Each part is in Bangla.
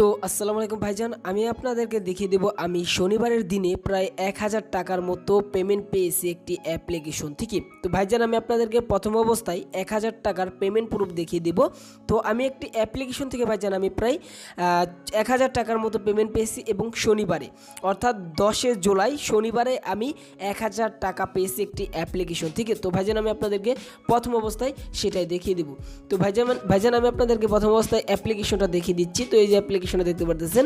তো আসসালামু আলাইকুম ভাইজান, আমি আপনাদেরকে দেখিয়ে দেব, আমি শনিবারের দিনে প্রায় এক হাজার টাকার মতো পেমেন্ট পেয়েছি একটি অ্যাপ্লিকেশন থেকে। তো ভাইজান, আমি আপনাদেরকে প্রথম অবস্থায় এক হাজার টাকার পেমেন্ট প্রুফ দেখিয়ে দেব। তো আমি একটি অ্যাপ্লিকেশন থেকে ভাইজান, আমি প্রায় এক হাজার টাকার মতো পেমেন্ট পেয়েছি এবং শনিবারে, অর্থাৎ দশে জুলাই শনিবারে আমি এক হাজার টাকা পেয়েছি একটি অ্যাপ্লিকেশন থেকে। তো ভাইজান, আমি আপনাদেরকে প্রথম অবস্থায় সেটাই দেখিয়ে দেবো। তো ভাইজান ভাইজান, আমি আপনাদেরকে প্রথম অবস্থায় অ্যাপ্লিকেশনটা দেখিয়ে দিচ্ছি। তো এই যে অ্যাপ্লিকেশনে দেখতে পারতেছেন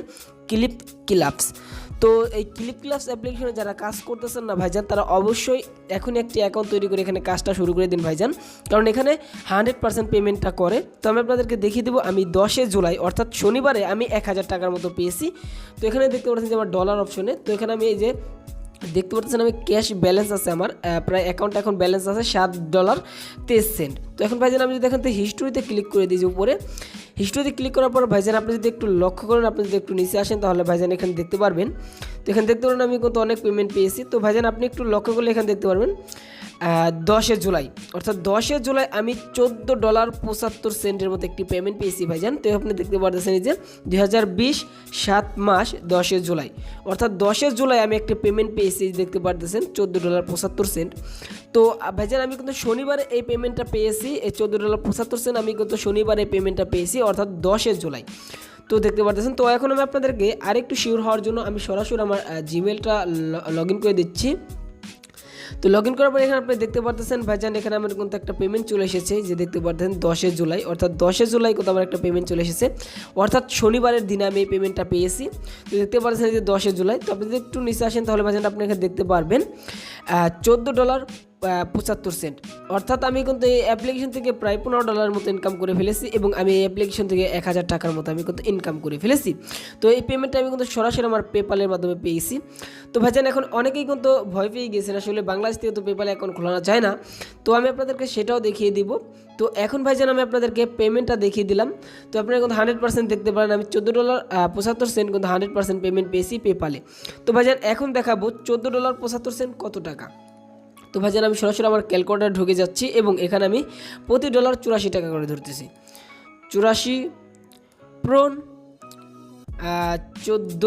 ক্লিপ ক্লাবস তো এই ক্লিপ ক্লাবস অ্যাপ্লিকেশনে যারা কাজ করতেছেন না ভাইজান, তারা অবশ্যই এখনই একটি অ্যাকাউন্ট তৈরি করে এখানে কাজটা শুরু করে দিন ভাইজান। কারণ এখানে হান্ড্রেড পার্সেন্ট পেমেন্টটা করে। তো আমি আপনাদেরকে দেখিয়ে দেবো, আমি দশে জুলাই, অর্থাৎ শনিবারে আমি এক হাজার টাকার মতো পেয়েছি। তো এখানে দেখতে পাচ্ছেন যে আমার ডলার অপশনে তো এখানে আমি এই যে দেখতে পাচ্ছেন আমি ক্যাশ ব্যালেন্স আছে আমার প্রায় অ্যাকাউন্টে এখন ব্যালেন্স আছে সাত ডলার তেইশ সেন্ট তো এখন ভাইজান আমি যদি এখান থেকে হিস্টোরিতে ক্লিক করে দিই উপরে হিস্টোরিতে ক্লিক করার পর ভাইজান আপনি যদি একটু লক্ষ্য করেন, আপনি যদি একটু নিচে আসেন, তাহলে ভাইজান এখানে দেখতে পারবেন। তো এখানে দেখতে পারেন, আমি কত অনেক পেমেন্ট পেয়েছি। তো ভাইজান, আপনি একটু লক্ষ্য করলে এখানে দেখতে পারবেন দশে জুলাই। অর্থাৎ দশে জুলাই আমি চোদ্দ ডলার পঁচাত্তর সেন্টের মতো একটি পেমেন্ট পেয়েছি ভাইজান। তো আপনি দেখতে পারতেছেন যে দুই হাজার বিশ সাত মাস দশে জুলাই। অর্থাৎ দশে জুলাই আমি একটি পেমেন্ট পেয়েছি, দেখতে পারতেছেন, চোদ্দ ডলার পঁচাত্তর সেন্ট তো ভাইজান, আমি কিন্তু শনিবারে এই পেমেন্টটা পেয়েছি। এই চোদ্দ ডলার পঁচাত্তর সেন্ট আমি কিন্তু শনিবারে এই পেমেন্টটা পেয়েছি। অর্থাৎ দশে জুলাই। তো দেখতে পারতেছেন, তো এখন আমি আপনাদেরকে আরেকটু শিওর হওয়ার জন্য আমি সরাসরি আমার জিমেলটা লগ ইন করে দিচ্ছি। তো লগ ইন করার পর এখানে আপনি দেখতে পারতেছেন, ভাইজান, এখানে আমার কিন্তু একটা পেমেন্ট চলে এসেছে। যে দেখতে পারতেছেন, দশে জুলাই, অর্থাৎ দশে জুলাই কোথাও আমার একটা পেমেন্ট চলে এসেছে। অর্থাৎ শনিবারের দিনে আমি এই পেমেন্টটা পেয়েছি। তো দেখতে পারতেছেন যে দশে জুলাই, তো আপনি যদি একটু নিচে আসেন তাহলে ভাইজান আপনি এখানে দেখতে পারবেন চোদ্দ ডলার পঁচাত্তর সেন্ট অর্থাৎ আমি কিন্তু এই অ্যাপ্লিকেশন থেকে প্রায় পনেরো ডলার মতো ইনকাম করে ফেলেছি এবং আমি এই অ্যাপ্লিকেশন থেকে এক হাজার টাকার মতো আমি কিন্তু ইনকাম করে ফেলেছি। তো এই পেমেন্টটা আমি কিন্তু সরাসরি আমার পেপালের মাধ্যমে পেয়েছি। তো ভাইজান, এখন অনেকেই কিন্তু ভয় পেয়ে গেছেন আসলে বাংলাদেশ থেকে তো পেপালে এখন খোলানো যায় না। তো আমি আপনাদেরকে সেটাও দেখিয়ে দিব। তো এখন ভাইজান, আমি আপনাদেরকে পেমেন্টটা দেখিয়ে দিলাম। তো আপনারা কিন্তু হান্ড্রেড পার্সেন্ট দেখতে পারেন, আমি চোদ্দ ডলার পঁচাত্তর সেন্ট কিন্তু হান্ড্রেড পার্সেন্ট পেমেন্ট পেয়েছি পেপালে তো ভাইজান, এখন দেখাবো চোদ্দ ডলার পঁচাত্তর সেন্ট কত টাকা? তো ভাইজান, আমি সরাসরি আমার ক্যালকুলেটার ঢুকে যাচ্ছি এবং এখানে আমি প্রতি ডলার চুরাশি টাকা করে ধরতেছি। চুরাশি প্রোন চোদ্দ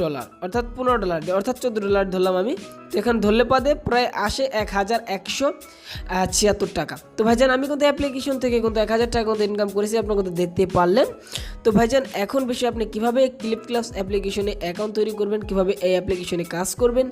ডলার, অর্থাৎ পনেরো ডলার, অর্থাৎ চোদ্দ ডলার ধরলাম আমি। তো এখানে ধরলে পাদে প্রায় আসে এক হাজার একশো ছিয়াত্তর টাকা। তো ভাইজান, আমি কিন্তু অ্যাপ্লিকেশন থেকে কিন্তু এক হাজার টাকা মতো ইনকাম করেছি আপনারা কিন্তু দেখতে পারলেন। তো ভাইজান, এখন বিষয়ে আপনি কীভাবে ক্লিপ ক্লাস অ্যাপ্লিকেশনে অ্যাকাউন্ট তৈরি করবেন, কীভাবে এই অ্যাপ্লিকেশনে কাজ করবেন?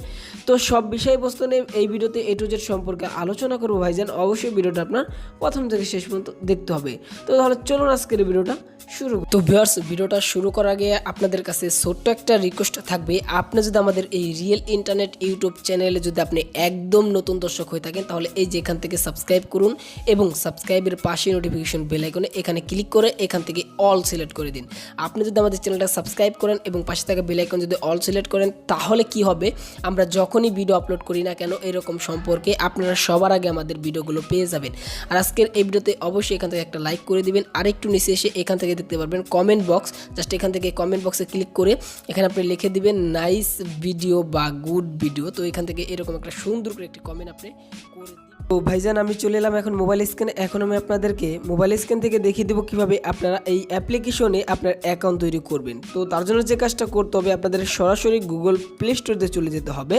তো সব বিষয়বস্তু নিয়ে এই ভিডিওতে এ টু জেড সম্পর্কে আলোচনা করব ভাইজান। অবশ্যই ভিডিওটা আপনার প্রথম থেকে শেষ পর্যন্ত দেখতে হবে। তো তাহলে চলুন আজকের ভিডিওটা। শুরু। তো ভিউয়ার্স, ভিডিওটা শুরু করার আগে আপনাদের কাছে ছোট্ট একটা রিকোয়েস্ট থাকবে। আপনি যদি আমাদের এই রিয়েল ইন্টারনেট ইউটিউব চ্যানেলে যদি আপনি একদম নতুন দর্শক হয়ে থাকেন, তাহলে এই যে এখান থেকে সাবস্ক্রাইব করুন এবং সাবস্ক্রাইবের পাশে নোটিফিকেশন বেল আইকনে এখানে ক্লিক করে এখান থেকে অল সিলেক্ট করে দিন। আপনি যদি আমাদের চ্যানেলটা সাবস্ক্রাইব করেন এবং পাশে থাকা বেল আইকন যদি অল সিলেক্ট করেন, তাহলে কি হবে? আমরা যখনই ভিডিও আপলোড করি না কেন, এরকম সম্পর্কে আপনারা সবার আগে আমাদের ভিডিওগুলো পেয়ে যাবেন। আর আজকের এই ভিডিওতে অবশ্যই এখান থেকে একটা লাইক করে দিবেন। আর একটু নিচে এসে এখান থেকে দেখতে পারবেন। কমেন্ট বক্স জাস্ট এখান থেকে কমেন্ট বক্সে ক্লিক করে এখানে আপনি লিখে দিবেন নাইস ভিডিও বা গুড ভিডিও তো এখান থেকে এরকম একটা সুন্দর করে একটি কমেন্ট আপনি করে তো ভাইজান, আমি চলে এলাম এখন মোবাইল স্ক্যানে এখন আমি আপনাদেরকে মোবাইল স্ক্যান থেকে দেখিয়ে দেবো কীভাবে আপনারা এই অ্যাপ্লিকেশনে আপনার অ্যাকাউন্ট তৈরি করবেন। তো তার জন্য যে কাজটা করতে হবে, আপনাদের সরাসরি গুগল প্লে স্টোরে চলে যেতে হবে।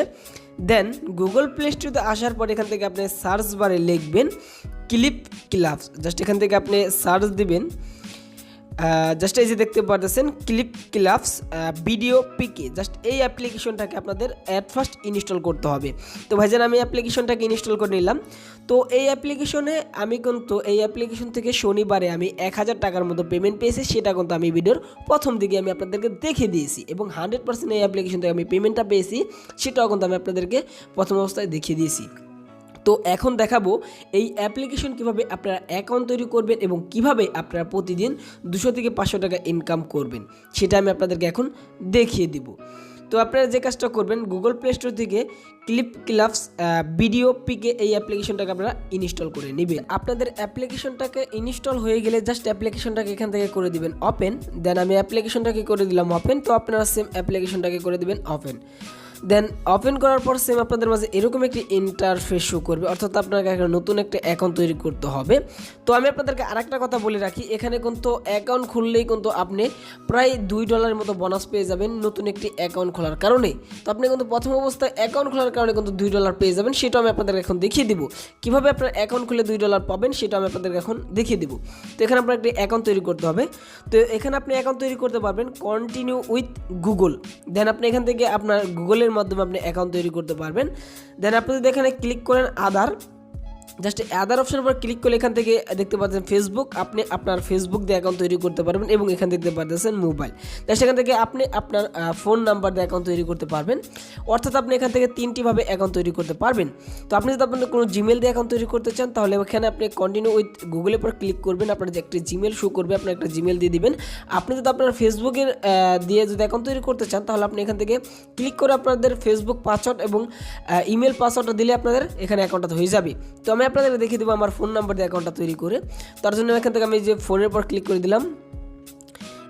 দেন গুগল প্লে স্টোরতে আসার পর এখান থেকে আপনি সার্চ বারে লিখবেন ক্লিপ ক্লাবস জাস্ট এখান থেকে আপনি সার্চ দিবেন। জাস্ট এই যে দেখতে পারতেছেন clip clubs video PK just এই অ্যাপ্লিকেশনটাকে আপনাদের অ্যাট ফার্স্ট ইনস্টল করতে হবে। তো ভাইজান, আমি অ্যাপ্লিকেশনটাকে ইনস্টল করে নিলাম। তো এই অ্যাপ্লিকেশনে আমি কিন্তু, এই অ্যাপ্লিকেশন থেকে শনিবারে আমি এক হাজার টাকার মতো পেমেন্ট পেয়েছি। সেটা কিন্তু আমি ভিডিওর প্রথম দিকে আমি আপনাদেরকে দেখে দিয়েছি এবং হান্ড্রেড পার্সেন্ট এই অ্যাপ্লিকেশন থেকে আমি পেমেন্টটা পেয়েছি। সেটাও কিন্তু আমি আপনাদেরকে প্রথম অবস্থায় দেখিয়ে দিয়েছি। তো এখন দেখাবো এই অ্যাপ্লিকেশন কীভাবে আপনারা অ্যাকাউন্ট তৈরি করবেন এবং কীভাবে আপনারা প্রতিদিন দুশো থেকে পাঁচশো টাকা ইনকাম করবেন, সেটা আমি আপনাদেরকে এখন দেখিয়ে দিব। তো আপনারা যে কাজটা করবেন গুগল প্লে স্টোর থেকে ক্লিপ ক্লাবস ভিডিও পিকে এই অ্যাপ্লিকেশনটাকে আপনারা ইনস্টল করে নেবেন। আপনাদের অ্যাপ্লিকেশনটাকে ইনস্টল হয়ে গেলে জাস্ট অ্যাপ্লিকেশনটাকে এখান থেকে করে দিবেন ওপেন দেন আমি অ্যাপ্লিকেশনটাকে করে দিলাম ওপেন তো আপনারা সেম অ্যাপ্লিকেশনটাকে করে দিবেন ওপেন দেন ওপেন করার পর সেম আপনাদের মাঝে এরকম একটি ইন্টারফেস শো করবে। অর্থাৎ আপনাকে একটা নতুন একটা অ্যাকাউন্ট তৈরি করতে হবে। তো আমি আপনাদেরকে আরেকটা কথা বলে রাখি, এখানে কিন্তু অ্যাকাউন্ট খুললেই কিন্তু আপনি প্রায় দুই ডলারের মতো বোনাস পেয়ে যাবেন নতুন একটি অ্যাকাউন্ট খোলার কারণে। তো আপনি কিন্তু প্রথম অবস্থায় অ্যাকাউন্ট খোলার কারণে কিন্তু দুই ডলার পেয়ে যাবেন, সেটা আমি আপনাদেরকে এখন দেখিয়ে দিব। কীভাবে আপনার অ্যাকাউন্ট খুলে দুই ডলার পাবেন, সেটা আমি আপনাদেরকে এখন দেখিয়ে দিব। তো এখানে আপনার একটি অ্যাকাউন্ট তৈরি করতে হবে। তো এখানে আপনি অ্যাকাউন্ট তৈরি করতে পারবেন কন্টিনিউ উইথ গুগল দেন আপনি এখান থেকে আপনার গুগলের মাধ্যমে আপনি অ্যাকাউন্ট তৈরি করতে পারবেন। দেন আপনি যদি এখানে ক্লিক করেন আধার জাস্ট আদার অপশনের উপর ক্লিক করলে এখান থেকে দেখতে পাচ্ছেন ফেসবুক আপনি আপনার ফেসবুক দিয়ে অ্যাকাউন্ট তৈরি করতে পারবেন এবং এখান দেখতে পাচ্ছেন মোবাইল জাস্ট এখান থেকে আপনি আপনার ফোন নাম্বার দিয়ে অ্যাকাউন্ট তৈরি করতে পারবেন। অর্থাৎ আপনি এখান থেকে তিনটিভাবে অ্যাকাউন্ট তৈরি করতে পারবেন। তো আপনি যদি আপনার কোনো জিমেল দিয়ে অ্যাকাউন্ট তৈরি করতে চান, তাহলে এখানে আপনি কন্টিনিউ উইথ গুগলের উপর ক্লিক করবেন। আপনার যে একটি জিমেল শো করবে আপনার একটা জিমেল দিয়ে দিবেন। আপনি যদি আপনার ফেসবুকের দিয়ে যদি অ্যাকাউন্ট তৈরি করতে চান, তাহলে আপনি এখান থেকে ক্লিক করে আপনাদের ফেসবুক পাসওয়ার্ড এবং ইমেল পাসওয়ার্ডটা দিলে আপনাদের এখানে অ্যাকাউন্টটা হয়ে যাবে। তো আমি আপনাদের দেখিয়ে দেবো আমার ফোন নাম্বার দিয়ে অ্যাকাউন্টটা তৈরি করে। তার জন্য এখান থেকে আমি যে ফোনের পর ক্লিক করে দিলাম,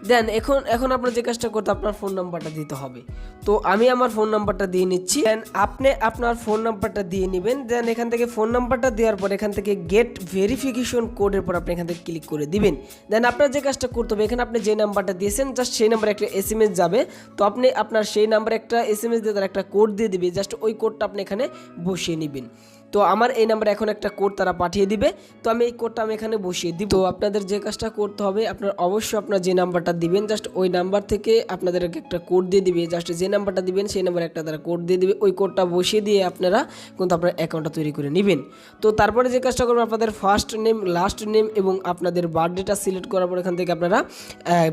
দেন এখন এখন আপনার যে কাজটা করতে আপনার ফোন নাম্বারটা দিতে হবে। তো আমি আমার ফোন নাম্বারটা দিয়ে নিচ্ছি। দেন আপনি আপনার ফোন নাম্বারটা দিয়ে নেবেন। দেন এখান থেকে ফোন নাম্বারটা দেওয়ার পর এখান থেকে গেট ভেরিফিকেশন কোডের পর আপনি এখান থেকে ক্লিক করে দিবেন। দেন আপনার যে কাজটা করতে হবে, এখানে আপনি যে নাম্বারটা দিয়েছেন জাস্ট সেই নাম্বারে একটা এস এম এস যাবে। তো আপনি আপনার সেই নাম্বারে একটা এস এম এস দিয়ে তার একটা কোড দিয়ে দিবে। জাস্ট ওই কোডটা আপনি এখানে বসিয়ে নেবেন। তো আমার এই নাম্বারে এখন একটা কোড তারা পাঠিয়ে দিবে। তো আমি এই কোডটা আমি এখানে বসিয়ে দিব। তো আপনাদের যে কাজটা করতে হবে, আপনার অবশ্যই আপনার যে নাম্বারটা দিবেন জাস্ট ওই নাম্বার থেকে আপনাদেরকে একটা কোড দিয়ে দিবে। জাস্ট যে নাম্বারটা দিবেন, সেই নাম্বারে একটা তারা কোড দিয়ে দিবে। ওই কোডটা বসিয়ে দিয়ে আপনারা কিন্তু আপনার অ্যাকাউন্টটা তৈরি করে নেবেন। তো তারপরে যে কাজটা করবেন, আপনাদের ফার্স্ট নেম লাস্ট নেম এবং আপনাদের বার্থডেটা সিলেক্ট করার পর এখান থেকে আপনারা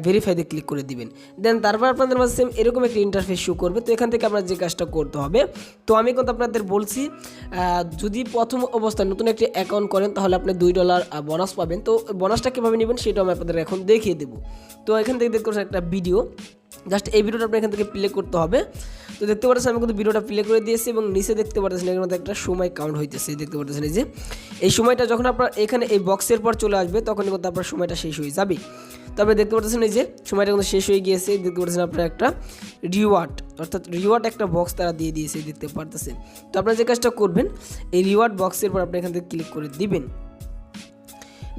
ভেরিফাইতে ক্লিক করে দিবেন। দেন তারপর আপনাদের মাঝে সেম এরকম একটা ইন্টারফেস শো করবে। তো এখান থেকে আপনার যে কাজটা করতে হবে, তো আমি কিন্তু আপনাদের বলছি যদি প্রথম অবস্থায় নতুন একটি অ্যাকাউন্ট করেন, তাহলে আপনি দুই ডলার বোনাস পাবেন। তো বোনাসটা কীভাবে নেবেন, সেটাও আমি আপনাদের এখন দেখিয়ে দেবো। তো এখান থেকে দেখতে একটা ভিডিও জাস্ট এই ভিডিওটা আপনি এখান থেকে প্লে করতে হবে। তো দেখতে পাচ্ছেন আমি কিন্তু ভিডিওটা প্লে করে দিয়েছি এবং নিচে দেখতে পাচ্ছেন এখানে একটা সময় কাউন্ট হইতেছে দেখতে পাচ্ছেন এই যে। এই সময়টা যখন আপনার এখানে এই বক্সের পর চলে আসবে তখন কিন্তু আপনার সময়টা শেষ হয়ে যাবে। তবে দেখতে পাচ্ছেন এই যে, সময়টা কিন্তু শেষ হয়ে গিয়েছে, দেখতে পাচ্ছেন আপনার একটা রিওয়ার্ড অর্থাৎ রিওয়ার্ড একটা বক্স তারা দিয়ে দিয়েছে, দেখতে পারতেছেন। তো আপনারা যে কাজটা করবেন, এই রিওয়ার্ড বক্সের পর আপনি এখান থেকে ক্লিক করে দিবেন।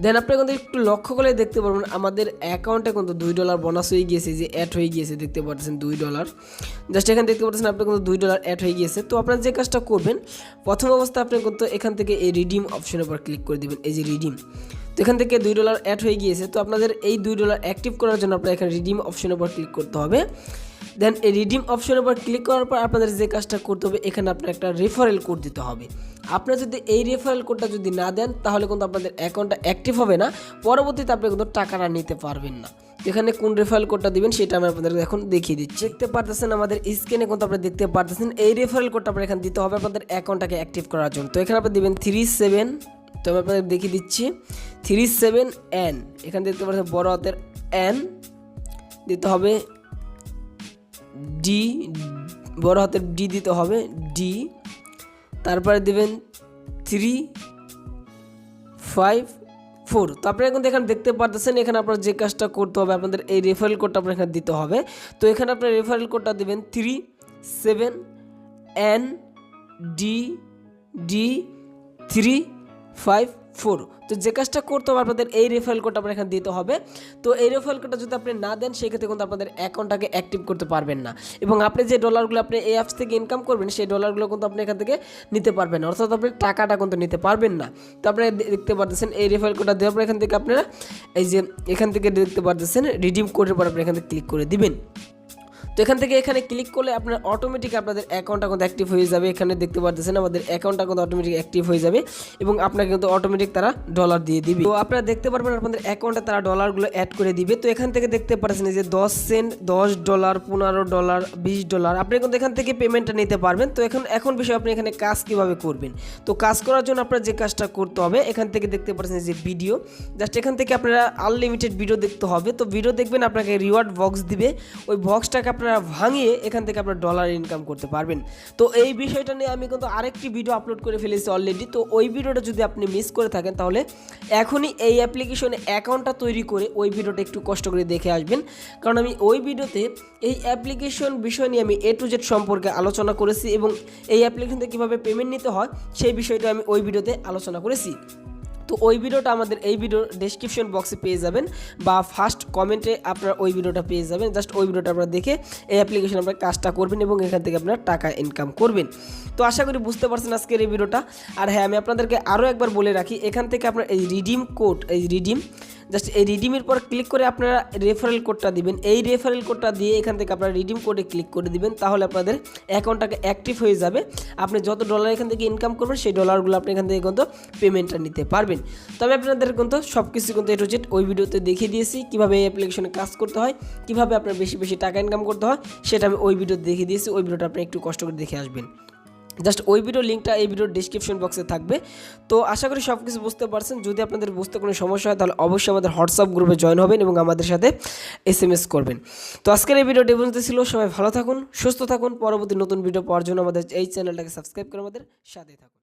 দেন আপনি কিন্তু একটু লক্ষ্য করে দেখতে পারবেন, আমাদের অ্যাকাউন্টে কিন্তু দুই ডলার বোনাস হয়ে গিয়েছে যে অ্যাড হয়ে গিয়েছে, দেখতে পাচ্ছেন দুই ডলার জাস্ট এখানে দেখতে পাচ্ছেন আপনার কিন্তু দুই ডলার অ্যাড হয়ে গিয়েছে। তো আপনার যে কাজটা করবেন, প্রথম অবস্থা আপনি কিন্তু এখান থেকে এই রিডিম অপশনের উপর ক্লিক করে দিবেন, এই যে রিডিম তো এখান থেকে দুই ডলার অ্যাড হয়ে গিয়েছে, তো আপনাদের এই দুই ডলার অ্যাক্টিভ করার জন্য আপনার এখানে রিডিম অপশনের উপর ক্লিক করতে হবে। দেন এই রিডিম অপশনের উপর ক্লিক করার পর আপনাদের যে কাজটা করতে হবে, এখানে আপনার একটা রেফারেল কোড দিতে হবে। আপনার যদি এই রেফারেল কোডটা যদি না দেন, তাহলে কিন্তু আপনাদের অ্যাকাউন্টটা অ্যাক্টিভ হবে না। পরবর্তীতে আপনি কিন্তু টাকাটা নিতে পারবেন না। এখানে কোন রেফারেল কোডটা দিবেন, সেটা আমি আপনাদের এখন দেখিয়ে দিচ্ছি। দেখতে পারতেছেন আমাদের স্ক্রিনে কিন্তু আপনারা দেখতে পারতেছেন, এই রেফারেল কোডটা আপনার এখানে দিতে হবে আপনাদের অ্যাকাউন্টটাকে অ্যাক্টিভ করার জন্য। তো এখানে আপনি দিবেন থ্রি সেভেন তো আমি আপনাদের দেখিয়ে দিচ্ছি। থ্রি সেভেন এন এখানে দেখতে পাচ্ছেন বড় হাতের এন দিতে হবে ডি, বড় হাতের ডি দিতে হবে, ডি। তারপরে দেবেন থ্রি, ফাইভ, ফোর। তো আপনারা কিন্তু এখানে দেখতে পারতেছেন, এখানে আপনার যে কাজটা করতে হবে, আপনাদের এই রেফারেল কোডটা আপনার এখানে দিতে হবে। তো এখানে আপনার রেফারেল কোডটা দেবেন three, seven, N, D D, three five four তো যে কাজটা করতে হবে আপনাদের, এই রেফারেল কোডটা আপনার এখানে দিতে হবে। তো এই রেফারেল কোডটা যদি আপনি না দেন, সেক্ষেত্রে কিন্তু আপনাদের অ্যাকাউন্টটাকে অ্যাক্টিভ করতে পারবেন না। এবং আপনি যে ডলারগুলো আপনি এই অ্যাপস থেকে ইনকাম করবেন, সেই ডলারগুলো কিন্তু আপনি এখান থেকে নিতে পারবেন না। অর্থাৎ আপনি টাকাটা কিন্তু নিতে পারবেন না। তো আপনারা দেখতে পারতেছেন, এই রেফারেল কোডটা দেওয়ার পর এখান থেকে আপনারা এই যে, এখান থেকে দেখতে পারতেছেন রিডিম কোডের পর আপনি এখান থেকে ক্লিক করে দিবেন। তো এখান থেকে এখানে ক্লিক করলে আপনার অটোমেটিক আপনাদের অ্যাকাউন্টটা কিন্তু অ্যাক্টিভ হয়ে যাবে। এখানে দেখতে পারতেছেন আমাদের অ্যাকাউন্টটা কিন্তু অটোমেটিক অ্যাক্টিভ হয়ে যাবে এবং আপনাকে কিন্তু অটোমেটিক তারা ডলার দিয়ে দিবে। তো আপনারা দেখতে পারবেন আপনাদের অ্যাকাউন্টে তারা ডলারগুলো অ্যাড করে দিবে। তো এখান থেকে দেখতে পাচ্ছেন যে দশ সেন্ট দশ ডলার পনেরো ডলার বিশ ডলার আপনি কিন্তু এখান থেকে পেমেন্টটা নিতে পারবেন। তো এখন এখন বিষয় আপনি এখানে কাজ কীভাবে করবেন? তো কাজ করার জন্য আপনার যে কাজটা করতে হবে, এখান থেকে দেখতে পাচ্ছেন যে ভিডিও জাস্ট এখান থেকে আপনারা আনলিমিটেড ভিডিও দেখতে হবে। তো ভিডিও দেখবেন আপনাকে রিওয়ার্ড বক্স দিবে। ওই বক্সটাকে আপনারা আপনারা ভাঙিয়ে এখান থেকে আপনারা ডলার ইনকাম করতে পারবেন। তো এই বিষয়টা নিয়ে আমি কিন্তু আরেকটি ভিডিও আপলোড করে ফেলেছি অলরেডি তো ওই ভিডিওটা যদি আপনি মিস করে থাকেন, তাহলে এখনই এই অ্যাপ্লিকেশনে অ্যাকাউন্টটা তৈরি করে ওই ভিডিওটা একটু কষ্ট করে দেখে আসবেন। কারণ আমি ওই ভিডিওতে এই অ্যাপ্লিকেশন বিষয় নিয়ে আমি এ টু জেড সম্পর্কে আলোচনা করেছি এবং এই অ্যাপ্লিকেশন থেকে কীভাবে পেমেন্ট নিতে হয়, সেই বিষয়টা আমি ওই ভিডিওতে আলোচনা করেছি। তো ওই ভিডিওটা আমাদের এই ভিডিও ডেসক্রিপশন বক্সে পেয়ে যাবেন বা ফার্স্ট কমেন্টে আপনারা ওই ভিডিওটা পেয়ে যাবেন। জাস্ট ওই ভিডিওটা আপনারা দেখে এই অ্যাপ্লিকেশন আপনার কাজটা করবেন এবং এখান থেকে আপনারা টাকা ইনকাম করবেন। তো আশা করি বুঝতে পারছেন আজকের এই ভিডিওটা। আর হ্যাঁ আমি আপনাদেরকে আরও একবার বলে রাখি, এখান থেকে আপনার এই রিডিম কোড এই রিডিম জাস্ট এই রিডিমের পর ক্লিক করে আপনারা রেফারেল কোডটা দিবেন। এই রেফারেল কোডটা দিয়ে এখান থেকে আপনারা রিডিম কোডে ক্লিক করে দিবেন, তাহলে আপনাদের অ্যাকাউন্টটাকে অ্যাক্টিভ হয়ে যাবে। আপনি যত ডলার এখান থেকে ইনকাম করবেন, সেই ডলারগুলো আপনি এখান থেকে কিন্তু পেমেন্টটা নিতে পারবেন। তবে আপনাদের কিন্তু সব কিছু কিন্তু এটু জেড ওই ভিডিওতে দেখিয়ে দিয়েছি, কীভাবে এই অ্যাপ্লিকেশনে কাজ করতে হয়, কীভাবে আপনার বেশি বেশি টাকা ইনকাম করতে হয়, সেটা আমি ওই ভিডিওতে দেখিয়ে দিয়েছি। ওই ভিডিওটা আপনি একটু কষ্ট করে দেখে আসবেন। জাস্ট ওই ভিডিও লিঙ্কটা এই ভিডিওর ডিসক্রিপশন বক্সে থাকবে। তো আশা করি সব কিছু বুঝতে পারছেন। যদি আপনাদের বুঝতে কোনো সমস্যা হয়, তাহলে অবশ্যই আমাদের হোয়াটসঅ্যাপ গ্রুপে জয়েন হবেন এবং আমাদের সাথে এস এম এস করবেন। তো আজকের এই ভিডিও ডেবুনতে ছিল। সবাই ভালো থাকুন, সুস্থ থাকুন। পরবর্তী নতুন ভিডিও পাওয়ার জন্য আমাদের এই চ্যানেলটাকে সাবস্ক্রাইব করে আমাদের সাথে থাকুন।